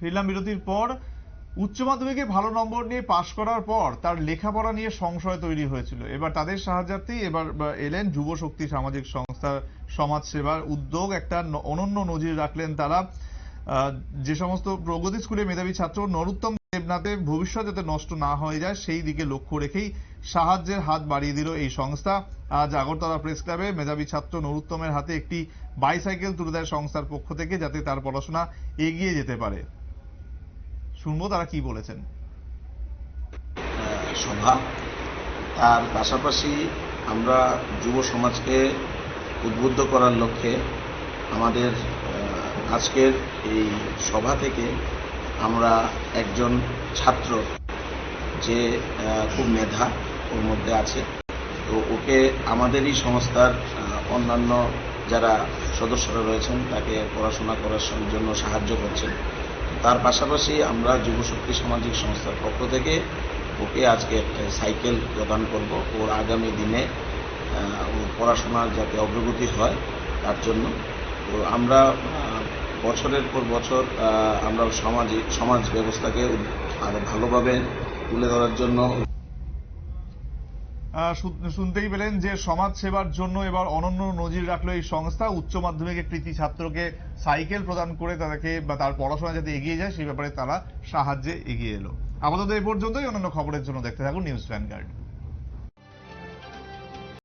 ফিরলাম বিরতির পর উচ্চ মাধ্যমিকে ভালো নম্বর নিয়ে পাশ করার পর তার লেখাপড়া নিয়ে সংশয় তৈরি হয়েছিল। এবার তাদের সাহায্যার্থেই এবার এলেন যুব শক্তি সামাজিক সংস্থা সমাজ সেবার উদ্যোগ একটা অনন্য নজির রাখলেন তারা। যে সমস্ত প্রগতি স্কুলে মেধাবী ছাত্র নরোত্তম দেবনাথের ভবিষ্যৎ যাতে নষ্ট না হয়ে যায়, সেই দিকে লক্ষ্য রেখেই সাহায্যের হাত বাড়িয়ে দিল এই সংস্থা। আজ আগরতলা প্রেস ক্লাবে মেধাবী ছাত্র নরোত্তমের হাতে একটি বাইসাইকেল তুলে দেয় সংস্থার পক্ষ থেকে, যাতে তার পড়াশোনা এগিয়ে যেতে পারে। শুনব তারা কি বলেছেন। সভা। তার পাশাপাশি আমরা যুব সমাজকে উদ্বুদ্ধ করার লক্ষ্যে আমাদের আজকের এই সভা থেকে আমরা একজন ছাত্র যে খুব মেধা, ওর মধ্যে আছে। তো ওকে আমাদেরই সংস্থার অন্যান্য যারা সদস্যরা রয়েছেন, তাকে পড়াশোনা করার জন্য সাহায্য করছেন। তার পাশাপাশি আমরা যুবশক্তি সামাজিক সংস্থার পক্ষ থেকে ওকে আজকে একটা সাইকেল প্রদান করব। ওর আগামী দিনে ওর পড়াশোনার যাতে অগ্রগতি হয়, তার জন্য। তো আমরা বছরের পর বছর আমরা সমাজ সমাজ ব্যবস্থাকে আরও ভালোভাবে তুলে ধরার জন্য শুনতেই পেলেন যে সমাজ সেবার জন্য এবার অনন্য নজির রাখল এই সংস্থা। উচ্চ মাধ্যমিকের কৃতি ছাত্রকে সাইকেল প্রদান করে তাদেরকে বা তার পড়াশোনা যাতে এগিয়ে যায়, সেই ব্যাপারে তারা সাহায্যে এগিয়ে এলো। আপাতত এ পর্যন্তই। অন্যান্য খবরের জন্য দেখতে থাকুন নিউজ ভ্যানগার্ড